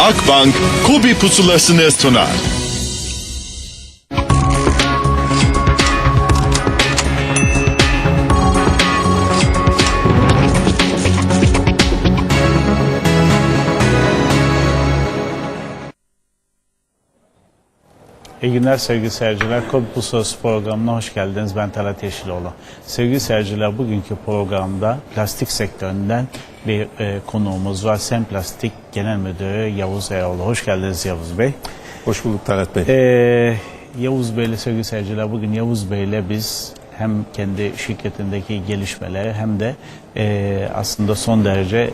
Akbank Kobi pusulasını sunar. İyi günler sevgili seyirciler. Kod Pusulası programına hoş geldiniz. Ben Talat Yeşiloğlu. Sevgili seyirciler bugünkü programda plastik sektöründen bir e, konuğumuz var. Sen Plastik Genel Müdürü Yavuz Eroğlu. Hoş geldiniz Yavuz Bey. Hoş bulduk Talat Bey. Ee, Yavuz Bey'le sevgili seyirciler bugün Yavuz Bey'le biz hem kendi şirketindeki gelişmeleri hem de e, aslında son derece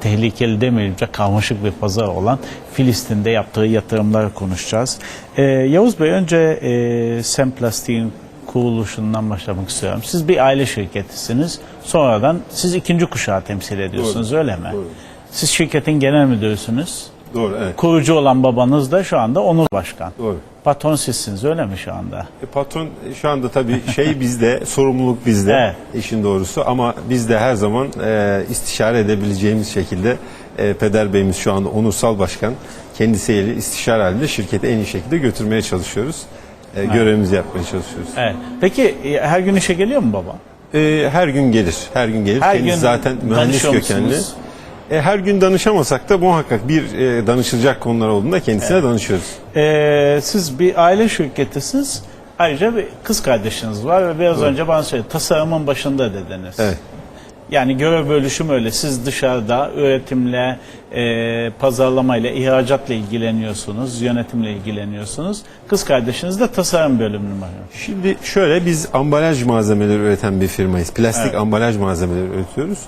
tehlikeli demeyince karmaşık bir pazar olan Filistin'de yaptığı yatırımları konuşacağız. Ee, Yavuz Bey önce e, Sem Plastik'in kuruluşundan başlamak istiyorum. Siz bir aile şirketisiniz. Sonradan siz ikinci kuşağı temsil ediyorsunuz öyle mi? Siz şirketin genel müdürüsünüz. Doğru evet. Kurucu olan babanız da şu anda Onur Başkan. Doğru. Patron sizsiniz öyle mi şu anda? E, patron şu anda tabii şey bizde, sorumluluk bizde Evet. işin doğrusu ama biz de her zaman e, istişare edebileceğimiz şekilde e, Peder Beyimiz şu anda onursal başkan kendisiyle istişare halinde şirketi en iyi şekilde götürmeye çalışıyoruz. E, Görevimizi yapmaya çalışıyoruz. Evet. Peki e, her gün işe geliyor mu baba? E, her gün gelir, her gün gelir. Her Kendisi gün zaten mühendis kökenli. musunuz? E, her gün danışamasak da muhakkak bir e, danışılacak konular olduğunda kendisine danışıyoruz. Ee, siz bir aile şirketisiniz. Ayrıca bir kız kardeşiniz var ve biraz önce bana söyledi. Tasarımın başında dediniz. Evet. Yani görev bölüşüm öyle. Siz dışarıda üretimle, e, pazarlamayla, ihracatla ilgileniyorsunuz, yönetimle ilgileniyorsunuz. Kız kardeşiniz de tasarım bölümünü var. Şimdi şöyle biz ambalaj malzemeleri üreten bir firmayız. Plastik Evet. ambalaj malzemeleri üretiyoruz.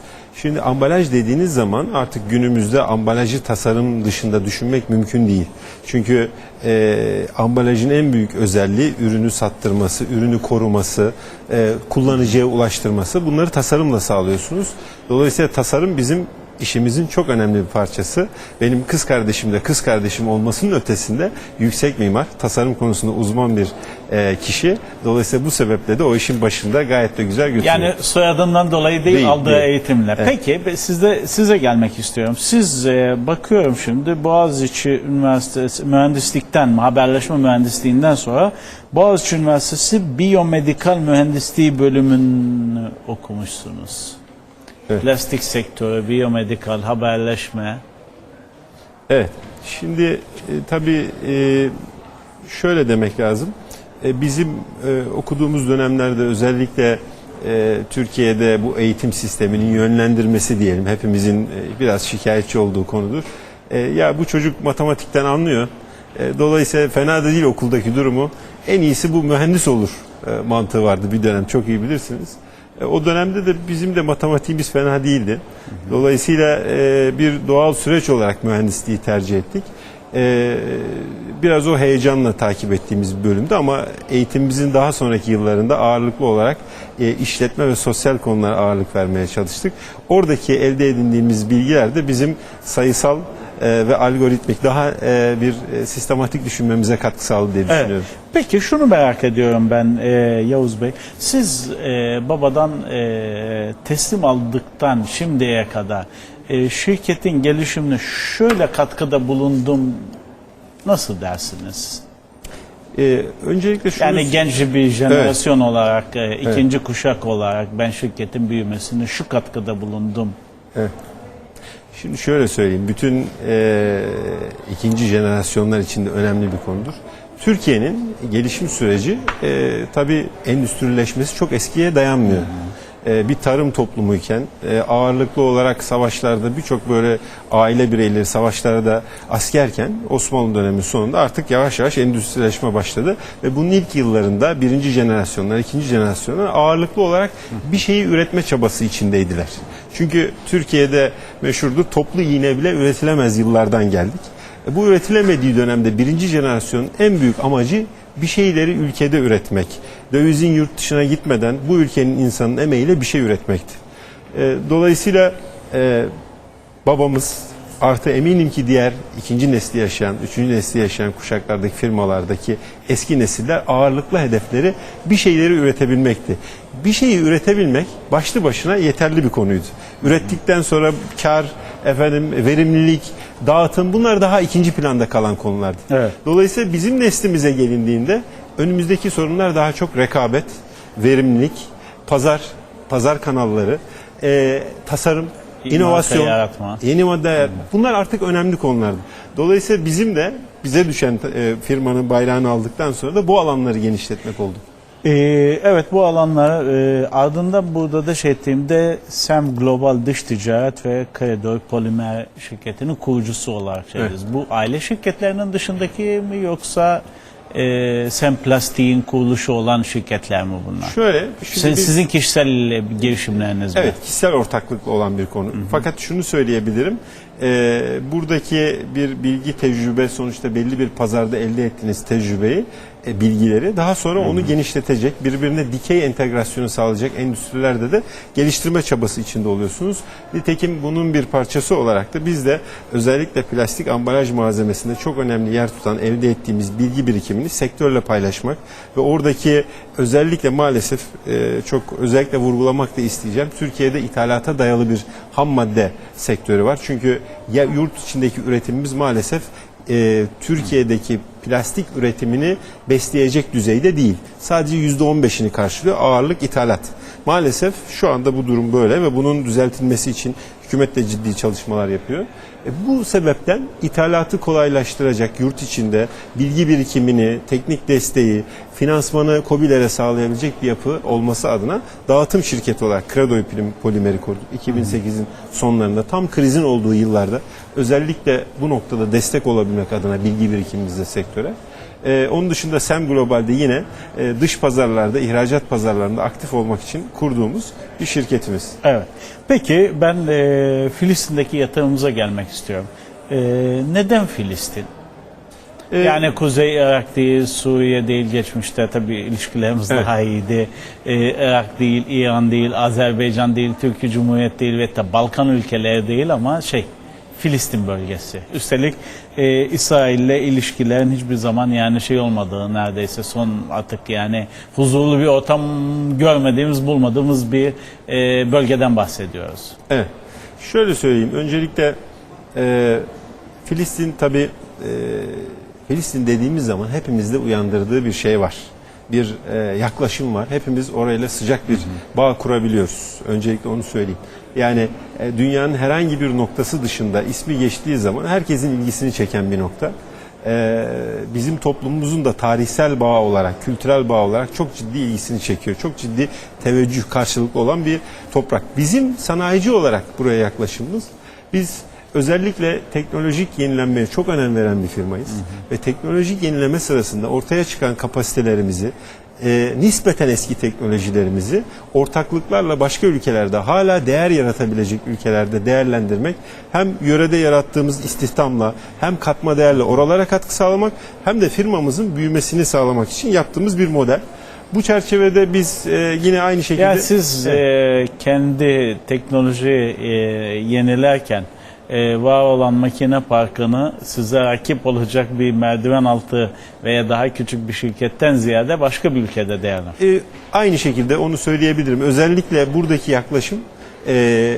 Şimdi ambalaj dediğiniz zaman artık günümüzde ambalajı tasarım dışında düşünmek mümkün değil. Çünkü e, ambalajın en büyük özelliği ürünü sattırması, ürünü koruması, e, kullanıcıya ulaştırması. Bunları tasarımla sağlıyorsunuz. Dolayısıyla tasarım bizim işimizin çok önemli bir parçası. Benim kız kardeşim de kız kardeşim olmasının ötesinde yüksek mimar, tasarım konusunda uzman bir e, kişi. Dolayısıyla bu sebeple de o işin başında gayet de güzel götürüyor. Yani soyadından dolayı değil, Değil, aldığı değil. eğitimle. Peki be- sizde size gelmek istiyorum. Siz e, bakıyorum şimdi Boğaziçi Üniversitesi mühendislikten haberleşme mühendisliğinden sonra Boğaziçi Üniversitesi biyomedikal mühendisliği bölümünü okumuşsunuz. Evet. Plastik sektörü, biyomedikal, haberleşme. Evet. Şimdi e, tabii e, şöyle demek lazım. E, bizim e, okuduğumuz dönemlerde özellikle e, Türkiye'de bu eğitim sisteminin yönlendirmesi diyelim hepimizin e, biraz şikayetçi olduğu konudur. E, ya bu çocuk matematikten anlıyor. E, dolayısıyla fena da değil okuldaki durumu. En iyisi bu mühendis olur e, mantığı vardı bir dönem çok iyi bilirsiniz. E, O dönemde de bizim de matematiğimiz fena değildi. Dolayısıyla e, bir doğal süreç olarak mühendisliği tercih ettik. E, biraz o heyecanla takip ettiğimiz bir bölümdü ama eğitimimizin daha sonraki yıllarında ağırlıklı olarak işletme ve sosyal konulara ağırlık vermeye çalıştık. Oradaki elde edindiğimiz bilgiler de bizim sayısal e, ve algoritmik daha e, bir e, sistematik düşünmemize katkı sağladı diye Evet. düşünüyorum. Peki şunu merak ediyorum ben e, Yavuz Bey. Siz e, babadan e, teslim aldıktan şimdiye kadar e, şirketin gelişimine şöyle katkıda bulundum nasıl dersiniz? E, öncelikle şunu Yani genç bir jenerasyon olarak, e, ikinci kuşak olarak ben şirketin büyümesine şu katkıda bulundum. Şimdi şöyle söyleyeyim, bütün e, ikinci jenerasyonlar için de önemli bir konudur. Türkiye'nin gelişim süreci e, tabii endüstrileşmesi çok eskiye dayanmıyor. E, bir tarım toplumuyken e, ağırlıklı olarak savaşlarda birçok böyle aile bireyleri savaşlarda askerken Osmanlı dönemi sonunda artık yavaş yavaş endüstrileşme başladı ve bunun ilk yıllarında birinci jenerasyonlar, ikinci jenerasyonlar ağırlıklı olarak bir şeyi üretme çabası içindeydiler. Çünkü Türkiye'de meşhurdur toplu iğne bile üretilemez yıllardan geldik. E, Bu üretilemediği dönemde birinci jenerasyonun en büyük amacı bir şeyleri ülkede üretmek. Dövizin yurt dışına gitmeden bu ülkenin insanın emeğiyle bir şey üretmekti. E, Dolayısıyla e, babamız artı eminim ki diğer ikinci nesli yaşayan, üçüncü nesli yaşayan kuşaklardaki firmalardaki eski nesiller ağırlıklı hedefleri bir şeyleri üretebilmekti. Bir şeyi üretebilmek başlı başına yeterli bir konuydu. Ürettikten sonra kar efendim verimlilik, dağıtım bunlar daha ikinci planda kalan konulardı. Evet. Dolayısıyla bizim neslimize gelindiğinde önümüzdeki sorunlar daha çok rekabet, verimlilik, pazar, pazar kanalları, e, tasarım, inovasyon, yaratma. yeni madde yaratma. Bunlar artık önemli konulardı. Dolayısıyla bizim de bize düşen e, firmanın bayrağını aldıktan sonra da bu alanları genişletmek oldu. Ee, evet bu alanlar e, ardından burada da şey ettiğimde SEM Global Dış Ticaret ve Kredoy Polimer şirketinin kurucusu olarak şeyiz. Bu aile şirketlerinin dışındaki mi yoksa e, SEM Plastik'in kuruluşu olan şirketler mi bunlar? Şöyle, Sizin, biz- sizin kişisel girişimleriniz mi? Evet, kişisel ortaklıkla olan bir konu. Fakat şunu söyleyebilirim. e, buradaki bir bilgi tecrübe sonuçta belli bir pazarda elde ettiğiniz tecrübeyi, e, bilgileri daha sonra onu genişletecek, birbirine dikey entegrasyonu sağlayacak endüstrilerde de geliştirme çabası içinde oluyorsunuz. Nitekim bunun bir parçası olarak da biz de özellikle plastik ambalaj malzemesinde çok önemli yer tutan elde ettiğimiz bilgi birikimini sektörle paylaşmak ve oradaki özellikle maalesef e, çok özellikle vurgulamak da isteyeceğim. Türkiye'de ithalata dayalı bir ham madde sektörü var. Çünkü ya yurt içindeki üretimimiz maalesef e, Türkiye'deki plastik üretimini besleyecek düzeyde değil. Sadece %15'ini karşılıyor. Ağırlık ithalat. Maalesef şu anda bu durum böyle ve bunun düzeltilmesi için hükümet de ciddi çalışmalar yapıyor. E, bu sebepten ithalatı kolaylaştıracak yurt içinde bilgi birikimini, teknik desteği, finansmanı COBİ'lere sağlayabilecek bir yapı olması adına dağıtım şirketi olarak Prim Polimeri kurduk. 2008'in sonlarında tam krizin olduğu yıllarda özellikle bu noktada destek olabilmek adına bilgi birikimimizde sektöre. Ee, onun dışında SEM Global'de yine e, dış pazarlarda, ihracat pazarlarında aktif olmak için kurduğumuz bir şirketimiz. Evet. Peki ben e, Filistin'deki yatırımımıza gelmek istiyorum. E, neden Filistin? Ee, Yani Kuzey Irak değil, Suriye değil geçmişte tabii ilişkilerimiz Evet. daha iyiydi. Ee, Irak değil, İran değil, Azerbaycan değil, Türkiye Cumhuriyeti değil ve de Balkan ülkeleri değil ama şey Filistin bölgesi. Üstelik e, İsrail'le ilişkilerin hiçbir zaman yani şey olmadığı neredeyse son artık yani huzurlu bir ortam görmediğimiz bulmadığımız bir e, bölgeden bahsediyoruz. Evet. Şöyle söyleyeyim. Öncelikle e, Filistin tabi e, Filistin dediğimiz zaman hepimizde uyandırdığı bir şey var. Bir e, yaklaşım var. Hepimiz orayla sıcak bir bağ kurabiliyoruz. Öncelikle onu söyleyeyim. Yani e, dünyanın herhangi bir noktası dışında ismi geçtiği zaman herkesin ilgisini çeken bir nokta. E, bizim toplumumuzun da tarihsel bağ olarak, kültürel bağ olarak çok ciddi ilgisini çekiyor. Çok ciddi teveccüh karşılıklı olan bir toprak. Bizim sanayici olarak buraya yaklaşımımız, biz özellikle teknolojik yenilenmeye çok önem veren bir firmayız. Ve teknolojik yenileme sırasında ortaya çıkan kapasitelerimizi, e, nispeten eski teknolojilerimizi ortaklıklarla başka ülkelerde hala değer yaratabilecek ülkelerde değerlendirmek hem yörede yarattığımız istihdamla hem katma değerle oralara katkı sağlamak hem de firmamızın büyümesini sağlamak için yaptığımız bir model. Bu çerçevede biz e, yine aynı şekilde Ya siz e, kendi teknoloji e, yenilerken e, var olan makine parkını size rakip olacak bir merdiven altı veya daha küçük bir şirketten ziyade başka bir ülkede değerlendir. E, aynı şekilde onu söyleyebilirim. Özellikle buradaki yaklaşım e,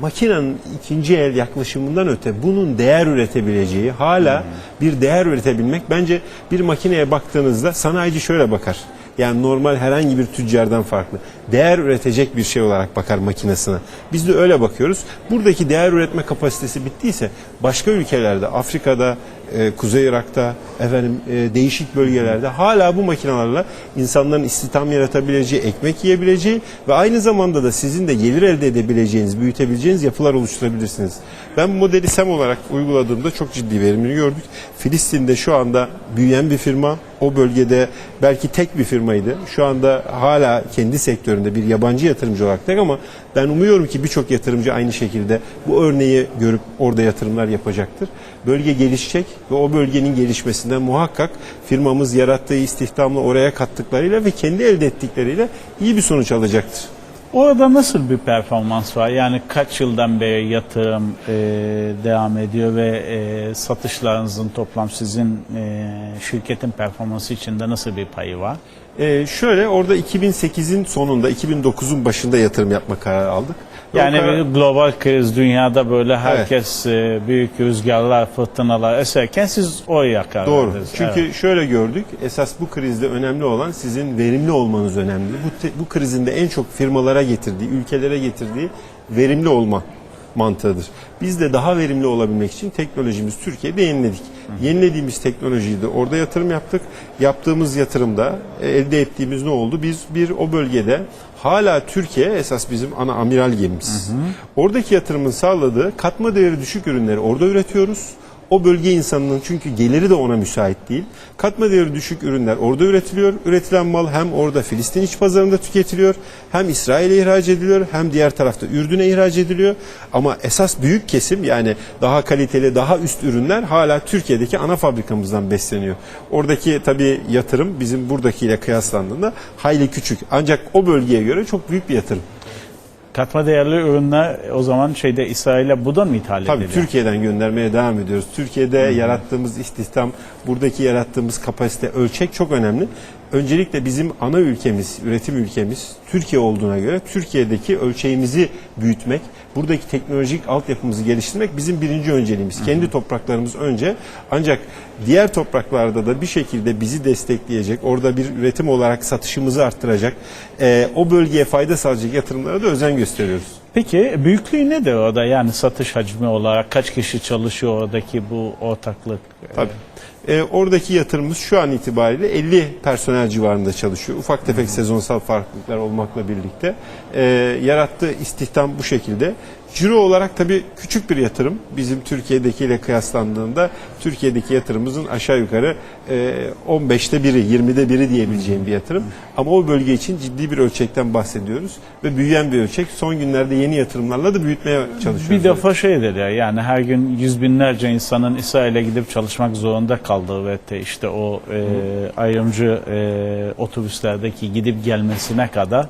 makinenin ikinci el yaklaşımından öte bunun değer üretebileceği, hala bir değer üretebilmek bence bir makineye baktığınızda sanayici şöyle bakar. Yani normal herhangi bir tüccardan farklı. Değer üretecek bir şey olarak bakar makinesine. Biz de öyle bakıyoruz. Buradaki değer üretme kapasitesi bittiyse başka ülkelerde, Afrika'da, e, Kuzey Irak'ta, efendim e, değişik bölgelerde hala bu makinelerle insanların istihdam yaratabileceği, ekmek yiyebileceği ve aynı zamanda da sizin de gelir elde edebileceğiniz, büyütebileceğiniz yapılar oluşturabilirsiniz. Ben bu modeli SEM olarak uyguladığımda çok ciddi verimini gördük. Filistin'de şu anda büyüyen bir firma, o bölgede belki tek bir firmaydı. Şu anda hala kendi sektöründe bir yabancı yatırımcı olarak tek ama ben umuyorum ki birçok yatırımcı aynı şekilde bu örneği görüp orada yatırımlar yapacaktır. Bölge gelişecek ve o bölgenin gelişmesinden muhakkak firmamız yarattığı istihdamla oraya kattıklarıyla ve kendi elde ettikleriyle iyi bir sonuç alacaktır. Orada nasıl bir performans var? Yani kaç yıldan beri yatırım e, devam ediyor ve e, satışlarınızın toplam sizin e, şirketin performansı içinde nasıl bir payı var? Ee, şöyle orada 2008'in sonunda 2009'un başında yatırım yapma kararı aldık. Yani bir global kriz dünyada böyle herkes e, büyük rüzgarlar, fırtınalar eserken siz o yakar. Doğru. Çünkü Evet. şöyle gördük. Esas bu krizde önemli olan sizin verimli olmanız önemli. Bu te- bu krizin de en çok firmalara getirdiği, ülkelere getirdiği verimli olma mantığıdır. Biz de daha verimli olabilmek için teknolojimiz Türkiye'de yeniledik. Yenilediğimiz teknolojiyi de orada yatırım yaptık. Yaptığımız yatırımda e, elde ettiğimiz ne oldu? Biz bir o bölgede hala Türkiye esas bizim ana amiral gemimiz. Oradaki yatırımın sağladığı katma değeri düşük ürünleri orada üretiyoruz. O bölge insanının çünkü geliri de ona müsait değil. Katma değeri düşük ürünler orada üretiliyor. Üretilen mal hem orada Filistin iç pazarında tüketiliyor, hem İsrail'e ihraç ediliyor, hem diğer tarafta Ürdün'e ihraç ediliyor. Ama esas büyük kesim yani daha kaliteli, daha üst ürünler hala Türkiye'deki ana fabrikamızdan besleniyor. Oradaki tabii yatırım bizim buradakiyle kıyaslandığında hayli küçük. Ancak o bölgeye göre çok büyük bir yatırım. Katma değerli ürünler o zaman şeyde İsrail'e buradan mı ithal Tabii ediliyor? Türkiye'den göndermeye devam ediyoruz. Türkiye'de yarattığımız istihdam, buradaki yarattığımız kapasite, ölçek çok önemli. Öncelikle bizim ana ülkemiz, üretim ülkemiz Türkiye olduğuna göre Türkiye'deki ölçeğimizi büyütmek, buradaki teknolojik altyapımızı geliştirmek bizim birinci önceliğimiz. Kendi topraklarımız önce ancak diğer topraklarda da bir şekilde bizi destekleyecek, orada bir üretim olarak satışımızı arttıracak, eee, o bölgeye fayda sağlayacak yatırımlara da özen gösteriyoruz. Peki büyüklüğü nedir orada? Yani satış hacmi olarak kaç kişi çalışıyor oradaki bu ortaklık? Tabii. Ee, oradaki yatırımımız şu an itibariyle 50 personel civarında çalışıyor. Ufak tefek sezonsal farklılıklar olmakla birlikte e, yarattığı istihdam bu şekilde. Ciro olarak tabii küçük bir yatırım. Bizim Türkiye'dekiyle kıyaslandığında Türkiye'deki yatırımımızın aşağı yukarı e, 15'te biri, 20'de biri diyebileceğim bir yatırım. Ama o bölge için ciddi bir ölçekten bahsediyoruz ve büyüyen bir ölçek. Son günlerde yeni yatırımlarla da büyütmeye çalışıyoruz. Bir defa şey dedi ya yani her gün yüz binlerce insanın İsrail'e gidip çalışmak zorunda kaldığı ve de işte o e, ayrımcı e, otobüslerdeki gidip gelmesine kadar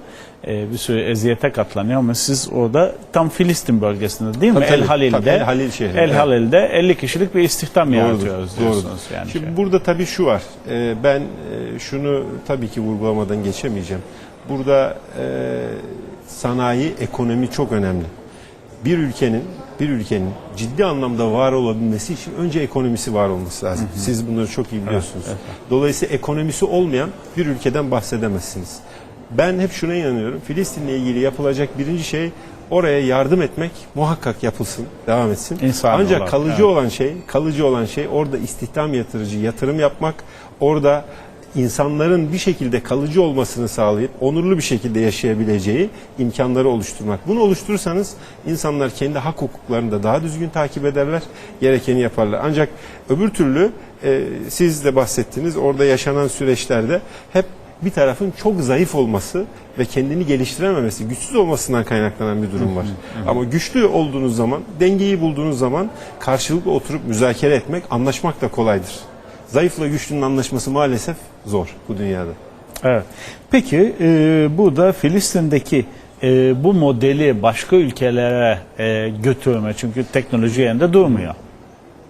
e, bir sürü eziyete katlanıyor ama siz orada tam Filistin bölgesinde değil mi? Tabii. El Halil'de Tabii, El Halil şehri, El evet. Halil'de 50 kişilik bir istihdam Doğrudur, yaratıyoruz doğrudur. diyorsunuz yani. Şimdi şey. burada tabii şu var. Ee, ben e, şunu tabii ki vurgulamadan geçemeyeceğim. Burada e, sanayi, ekonomi çok önemli. Bir ülkenin bir ülkenin ciddi anlamda var olabilmesi için önce ekonomisi var olması lazım. Siz bunları çok iyi biliyorsunuz. Dolayısıyla ekonomisi olmayan bir ülkeden bahsedemezsiniz. Ben hep şuna inanıyorum. Filistin'le ilgili yapılacak birinci şey oraya yardım etmek muhakkak yapılsın, devam etsin. İnsan Ancak olarak, kalıcı evet. olan şey, kalıcı olan şey orada istihdam yatırıcı yatırım yapmak, orada insanların bir şekilde kalıcı olmasını sağlayıp onurlu bir şekilde yaşayabileceği imkanları oluşturmak. Bunu oluşturursanız insanlar kendi hak hukuklarını da daha düzgün takip ederler, gerekeni yaparlar. Ancak öbür türlü e, siz de bahsettiniz orada yaşanan süreçlerde hep bir tarafın çok zayıf olması ve kendini geliştirememesi, güçsüz olmasından kaynaklanan bir durum var. Ama güçlü olduğunuz zaman, dengeyi bulduğunuz zaman karşılıklı oturup müzakere etmek, anlaşmak da kolaydır. Zayıfla güçlünün anlaşması maalesef zor bu dünyada. Evet. Peki e, burada Filistin'deki e, bu modeli başka ülkelere e, götürme çünkü teknoloji yerinde durmuyor.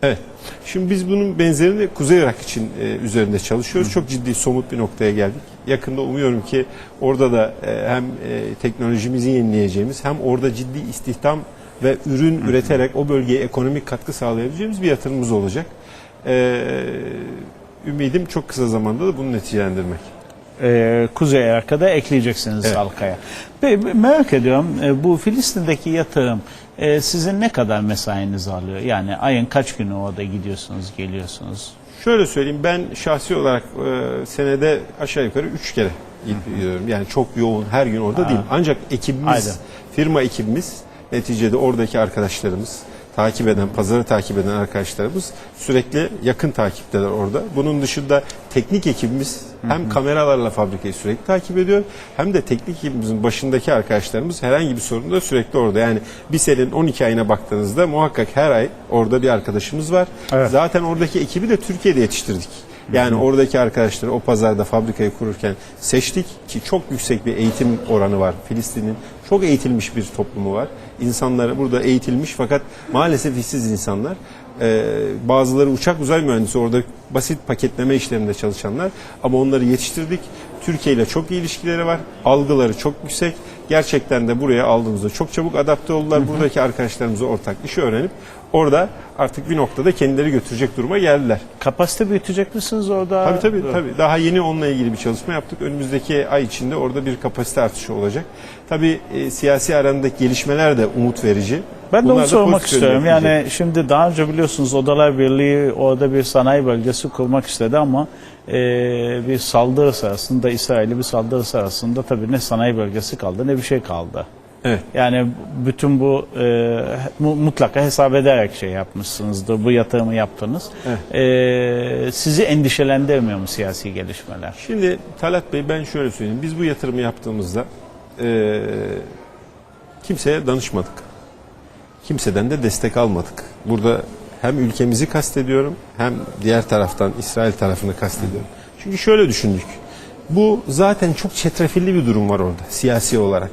Evet. Şimdi biz bunun benzerini Kuzey Irak için e, üzerinde çalışıyoruz. Çok ciddi somut bir noktaya geldik. Yakında umuyorum ki orada da e, hem e, teknolojimizi yenileyeceğimiz hem orada ciddi istihdam ve ürün üreterek o bölgeye ekonomik katkı sağlayabileceğimiz bir yatırımımız olacak. E, ümidim çok kısa zamanda da bunu neticelendirmek. e, Kuzey Irak'a da ekleyeceksiniz Evet. halkaya. Merak ediyorum e, bu Filistin'deki yatırım e, sizin ne kadar mesainizi alıyor? Yani ayın kaç günü orada gidiyorsunuz, geliyorsunuz? Şöyle söyleyeyim ben şahsi olarak e, senede aşağı yukarı 3 kere gidiyorum. Yani çok yoğun her gün orada değil. Ancak ekibimiz, Aynen. firma ekibimiz neticede oradaki arkadaşlarımız, takip eden, pazarı takip eden arkadaşlarımız sürekli yakın takipteler orada. Bunun dışında teknik ekibimiz hem kameralarla fabrikayı sürekli takip ediyor hem de teknik ekibimizin başındaki arkadaşlarımız herhangi bir sorunda sürekli orada. Yani bir senenin 12 ayına baktığınızda muhakkak her ay orada bir arkadaşımız var. Evet. Zaten oradaki ekibi de Türkiye'de yetiştirdik. Yani oradaki arkadaşları o pazarda fabrikayı kururken seçtik ki çok yüksek bir eğitim oranı var. Filistin'in çok eğitilmiş bir toplumu var. İnsanları burada eğitilmiş fakat maalesef işsiz insanlar. Ee, bazıları uçak uzay mühendisi orada basit paketleme işlerinde çalışanlar ama onları yetiştirdik. Türkiye ile çok iyi ilişkileri var. Algıları çok yüksek. Gerçekten de buraya aldığımızda çok çabuk adapte oldular. Buradaki arkadaşlarımızla ortak işi öğrenip orada artık bir noktada kendileri götürecek duruma geldiler. Kapasite büyütecek misiniz orada? Tabii tabii tabii. Daha yeni onunla ilgili bir çalışma yaptık. Önümüzdeki ay içinde orada bir kapasite artışı olacak. Tabii e, siyasi arandaki gelişmeler de umut verici. Ben de Bunlar onu da sormak istiyorum. Yani şimdi daha önce biliyorsunuz Odalar Birliği orada bir sanayi bölgesi kurmak istedi ama e, bir saldırı sırasında İsrail'e bir saldırı sırasında tabii ne sanayi bölgesi kaldı ne bir şey kaldı. Evet. Yani bütün bu e, mu- mutlaka hesap ederek şey yapmışsınızdır. Bu yatırımı yaptınız. E, sizi endişelendirmiyor mu siyasi gelişmeler? Şimdi Talat Bey ben şöyle söyleyeyim. Biz bu yatırımı yaptığımızda e, kimseye danışmadık. Kimseden de destek almadık. Burada hem ülkemizi kastediyorum hem diğer taraftan İsrail tarafını kastediyorum. Çünkü şöyle düşündük. Bu zaten çok çetrefilli bir durum var orada siyasi olarak.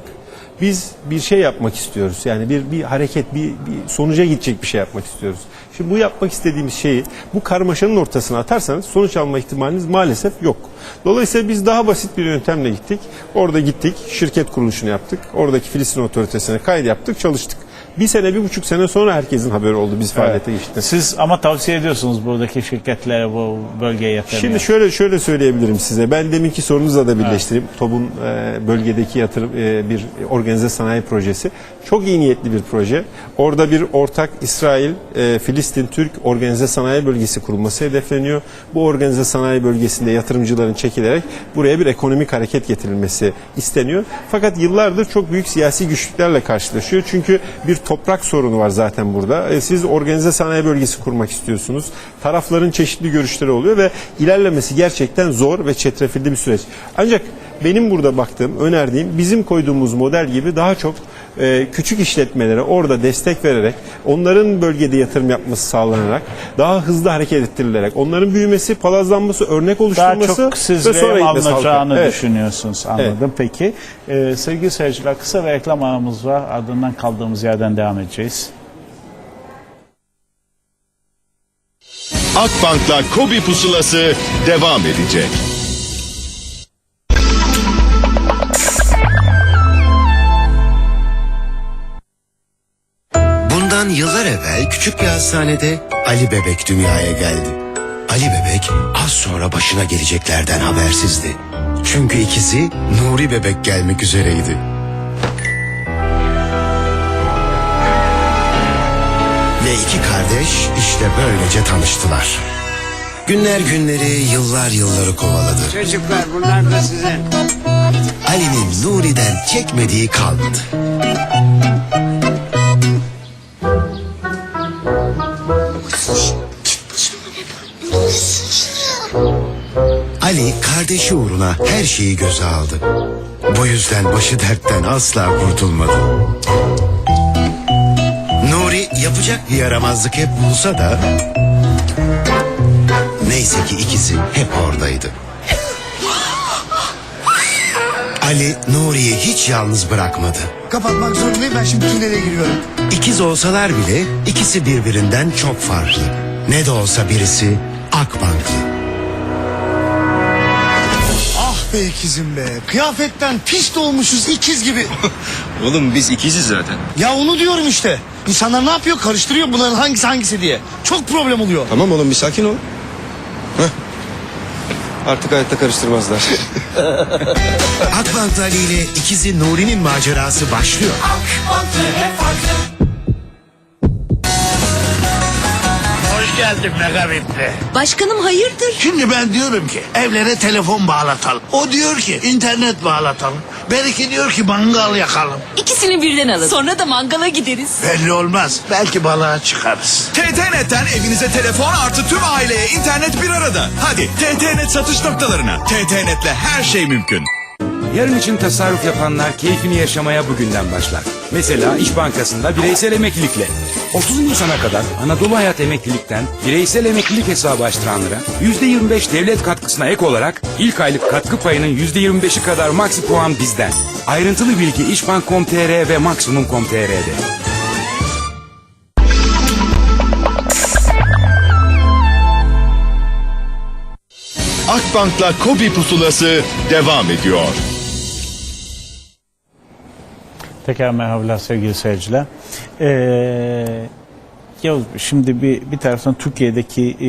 Biz bir şey yapmak istiyoruz. Yani bir bir hareket, bir, bir sonuca gidecek bir şey yapmak istiyoruz. Şimdi bu yapmak istediğimiz şeyi bu karmaşanın ortasına atarsanız sonuç alma ihtimaliniz maalesef yok. Dolayısıyla biz daha basit bir yöntemle gittik. Orada gittik, şirket kuruluşunu yaptık. Oradaki Filistin otoritesine kayıt yaptık, çalıştık. Bir sene, bir buçuk sene sonra herkesin haberi oldu biz faaliyete geçtik. Siz ama tavsiye ediyorsunuz buradaki şirketlere bu bölgeye yatırım Şimdi şöyle şöyle söyleyebilirim size. Ben deminki sorunuzla da birleştireyim. TOB'un e, bölgedeki yatırım e, bir organize sanayi projesi. Çok iyi niyetli bir proje. Orada bir ortak İsrail, e, Filistin, Türk organize sanayi bölgesi kurulması hedefleniyor. Bu organize sanayi bölgesinde yatırımcıların çekilerek buraya bir ekonomik hareket getirilmesi isteniyor. Fakat yıllardır çok büyük siyasi güçlüklerle karşılaşıyor. Çünkü bir toprak sorunu var zaten burada. E, siz organize sanayi bölgesi kurmak istiyorsunuz. Tarafların çeşitli görüşleri oluyor ve ilerlemesi gerçekten zor ve çetrefilli bir süreç. Ancak benim burada baktığım, önerdiğim bizim koyduğumuz model gibi daha çok e, küçük işletmelere orada destek vererek, onların bölgede yatırım yapması sağlanarak, daha hızlı hareket ettirilerek, onların büyümesi, palazlanması, örnek Daha oluşturması çok siz ve sonra alınacağını Evet. düşünüyorsunuz anladım. Peki e, sevgili seyirciler kısa bir reklam aramız var ardından kaldığımız yerden devam edeceğiz. Akbank'la Kobi pusulası devam edecek. Evvel küçük bir hastanede Ali Bebek dünyaya geldi. Ali Bebek az sonra başına geleceklerden habersizdi. Çünkü ikizi Nuri Bebek gelmek üzereydi. Ve iki kardeş işte böylece tanıştılar. Günler günleri, yıllar yılları kovaladı. Çocuklar bunlar da sizin. Ali'nin Nuri'den çekmediği kalmadı. Uğruna her şeyi göze aldı. Bu yüzden başı dertten asla kurtulmadı. Nuri yapacak bir yaramazlık hep bulsa da... Neyse ki ikisi hep oradaydı. Ali Nuri'yi hiç yalnız bırakmadı. Kapatmak zorundayım ben şimdi tünele giriyorum. İkiz olsalar bile ikisi birbirinden çok farklı. Ne de olsa birisi Akbanklı. Ah be ikizim be. Kıyafetten pis olmuşuz ikiz gibi. Oğlum biz ikiziz zaten. ya onu diyorum işte. İnsanlar ne yapıyor karıştırıyor bunların hangisi hangisi diye. Çok problem oluyor. Tamam oğlum bir sakin ol. Heh. Artık hayatta karıştırmazlar. Akbanklı Ali ile ikizi Nuri'nin macerası başlıyor. Hoş geldin Megabit'le. Başkanım hayırdır? Şimdi ben diyorum ki evlere telefon bağlatalım. O diyor ki internet bağlatalım. Belki diyor ki mangal yakalım. İkisini birden alın. Sonra da mangala gideriz. Belli olmaz. Belki balığa çıkarız. TTNet'ten evinize telefon artı tüm aileye internet bir arada. Hadi TTNet satış noktalarına. TTNet'le her şey mümkün. Yarın için tasarruf yapanlar keyfini yaşamaya bugünden başlar. Mesela İş Bankası'nda bireysel emeklilikle. 30 Nisan'a kadar Anadolu Hayat Emeklilikten bireysel emeklilik hesabı açtıranlara %25 devlet katkısına ek olarak ilk aylık katkı payının %25'i kadar maksi puan bizden. Ayrıntılı bilgi işbank.com.tr ve maksimum.com.tr'de. Akbank'la Kobi pusulası devam ediyor. Tekrar merhabalar sevgili seyirciler. Ee, Yavuz şimdi bir, bir taraftan Türkiye'deki e,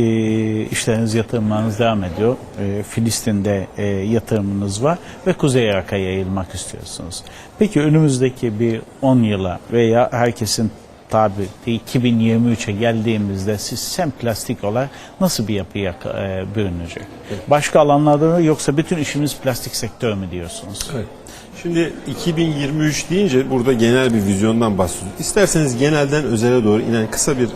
işleriniz, yatırımlarınız devam ediyor. E, Filistin'de e, yatırımınız var ve Kuzey Irak'a yayılmak istiyorsunuz. Peki önümüzdeki bir 10 yıla veya herkesin tabi 2023'e geldiğimizde siz sem plastik olarak nasıl bir yapıya e, bürünecek? Başka alanlarda mı yoksa bütün işimiz plastik sektör mü diyorsunuz? Evet. Şimdi 2023 deyince burada genel bir vizyondan bahsediyoruz. İsterseniz genelden özele doğru inen kısa bir e,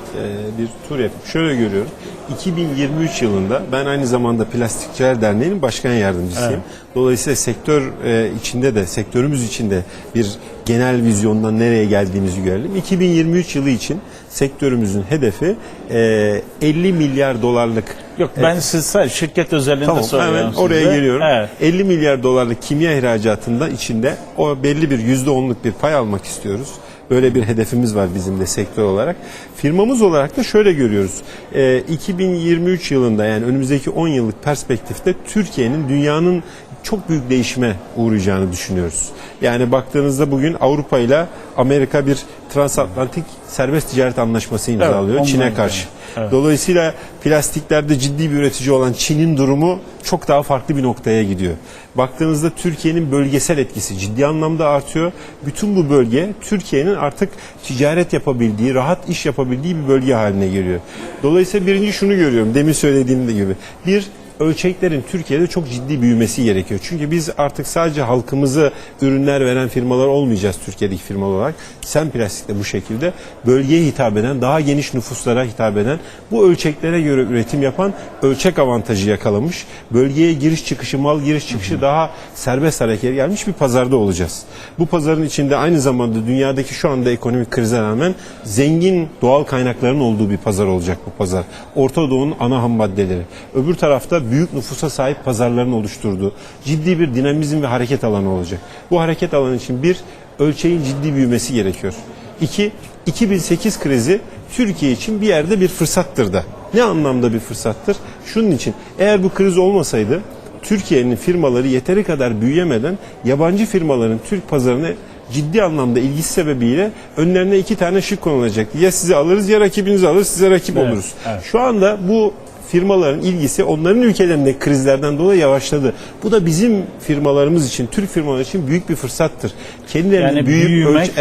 bir tur yapıp şöyle görüyorum. 2023 yılında ben aynı zamanda Plastikçiler Derneği'nin başkan yardımcısıyım. Dolayısıyla sektör e, içinde de sektörümüz içinde bir genel vizyondan nereye geldiğimizi görelim. 2023 yılı için sektörümüzün hedefi e, 50 milyar dolarlık Yok ben siz sadece şirket özelinde Tamam soruyorum hemen size. oraya geliyorum. Evet. 50 milyar dolarlık kimya ihracatında içinde o belli bir yüzde onluk bir pay almak istiyoruz. Böyle bir hedefimiz var bizim de sektör olarak. Firmamız olarak da şöyle görüyoruz. Ee, 2023 yılında yani önümüzdeki 10 yıllık perspektifte Türkiye'nin dünyanın çok büyük değişime uğrayacağını düşünüyoruz. Yani baktığınızda bugün Avrupa ile Amerika bir transatlantik serbest ticaret anlaşması imzalıyor ondan Çin'e karşı. Evet. Dolayısıyla plastiklerde ciddi bir üretici olan Çin'in durumu çok daha farklı bir noktaya gidiyor. Baktığınızda Türkiye'nin bölgesel etkisi ciddi anlamda artıyor. Bütün bu bölge Türkiye'nin artık ticaret yapabildiği, rahat iş yapabildiği bir bölge haline geliyor. Dolayısıyla birinci şunu görüyorum demin söylediğim gibi. Bir, ölçeklerin Türkiye'de çok ciddi büyümesi gerekiyor. Çünkü biz artık sadece halkımızı ürünler veren firmalar olmayacağız Türkiye'deki firmalar olarak. Sen Plastik de bu şekilde bölgeye hitap eden, daha geniş nüfuslara hitap eden, bu ölçeklere göre üretim yapan ölçek avantajı yakalamış. Bölgeye giriş çıkışı, mal giriş çıkışı daha serbest harekete gelmiş bir pazarda olacağız. Bu pazarın içinde aynı zamanda dünyadaki şu anda ekonomik krize rağmen zengin doğal kaynakların olduğu bir pazar olacak bu pazar. Orta Doğu'nun ana ham maddeleri. Öbür tarafta büyük nüfusa sahip pazarların oluşturduğu ciddi bir dinamizm ve hareket alanı olacak. Bu hareket alanı için bir, ölçeğin ciddi büyümesi gerekiyor. İki, 2008 krizi Türkiye için bir yerde bir fırsattır da. Ne anlamda bir fırsattır? Şunun için eğer bu kriz olmasaydı Türkiye'nin firmaları yeteri kadar büyüyemeden yabancı firmaların Türk pazarına ciddi anlamda ilgisi sebebiyle önlerine iki tane şık konulacaktı. Ya sizi alırız ya rakibinizi alır size rakip Evet, oluruz. evet. Şu anda bu firmaların ilgisi onların ülkelerindeki krizlerden dolayı yavaşladı. Bu da bizim firmalarımız için, Türk firmalar için büyük bir fırsattır. Kendilerinin Yani büyüyüp büyümek, ölç-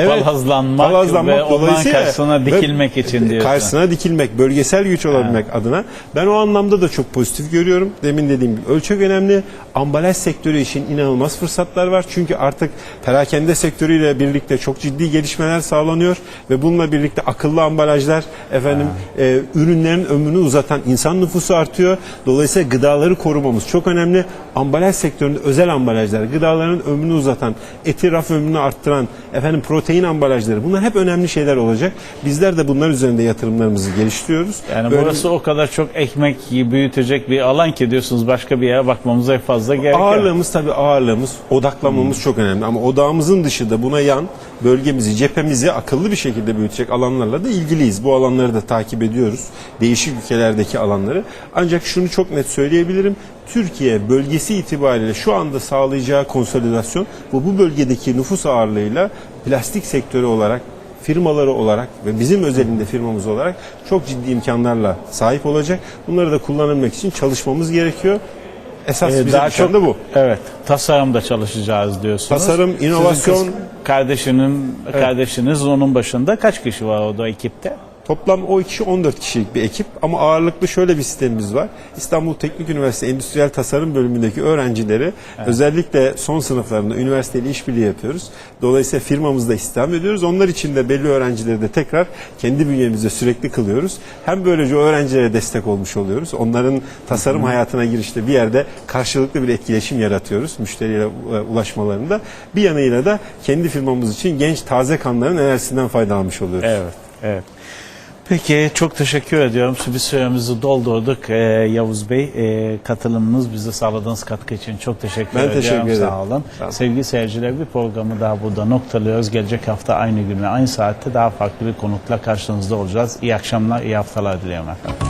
palazlanmak ve ondan karşısına dikilmek için diyorsun. Karşısına dikilmek, bölgesel güç olabilmek adına ben o anlamda da çok pozitif görüyorum. Demin dediğim gibi ölçek önemli. Ambalaj sektörü için inanılmaz fırsatlar var. Çünkü artık perakende sektörüyle birlikte çok ciddi gelişmeler sağlanıyor ve bununla birlikte akıllı ambalajlar efendim e, ürünlerin ömrünü uzatan insan nüfusu artıyor. Dolayısıyla gıdaları korumamız çok önemli. Ambalaj sektöründe özel ambalajlar, gıdaların ömrünü uzatan, eti raf ömrünü arttıran, efendim protein ambalajları bunlar hep önemli şeyler olacak. Bizler de bunlar üzerinde yatırımlarımızı geliştiriyoruz. Yani Böyle- burası o kadar çok ekmek büyütecek bir alan ki diyorsunuz başka bir yere bakmamıza fazla gerek yok. Ağırlığımız tabii ağırlığımız, odaklanmamız çok önemli ama odağımızın dışında buna yan bölgemizi, cephemizi akıllı bir şekilde büyütecek alanlarla da ilgiliyiz. Bu alanları da takip ediyoruz. Değişik ülkelerdeki alanları. Ancak şunu çok net söyleyebilirim. Türkiye bölgesi itibariyle şu anda sağlayacağı konsolidasyon ve bu bölgedeki nüfus ağırlığıyla plastik sektörü olarak firmaları olarak ve bizim özelinde firmamız olarak çok ciddi imkanlarla sahip olacak. Bunları da kullanabilmek için çalışmamız gerekiyor. Esas Ee, bize daha çok bu. Evet, tasarımda çalışacağız diyorsunuz. Tasarım, Sizin inovasyon- kız kardeşinin kardeşiniz onun başında kaç kişi var o da ekipte? Toplam o kişi 14 kişilik bir ekip ama ağırlıklı şöyle bir sistemimiz var. İstanbul Teknik Üniversitesi Endüstriyel Tasarım bölümündeki öğrencileri özellikle son sınıflarında üniversiteyle işbirliği yapıyoruz. Dolayısıyla firmamızda istihdam ediyoruz. Onlar için de belli öğrencileri de tekrar kendi bünyemizde sürekli kılıyoruz. Hem böylece öğrencilere destek olmuş oluyoruz. Onların tasarım hayatına girişte bir yerde karşılıklı bir etkileşim yaratıyoruz müşteriyle e, ulaşmalarında. Bir yanıyla da kendi firmamız için genç taze kanların enerjisinden faydalanmış oluyoruz. Evet, evet. Peki çok teşekkür ediyorum. Bir süremizi doldurduk ee, Yavuz Bey. Ee, katılımınız bize sağladığınız katkı için çok teşekkür Ben ediyorum. teşekkür ederim. Sağ olun. Sağ olun. Sevgili seyirciler bir programı daha burada noktalıyoruz. Gelecek hafta aynı gün ve aynı saatte daha farklı bir konukla karşınızda olacağız. İyi akşamlar, iyi haftalar diliyorum efendim.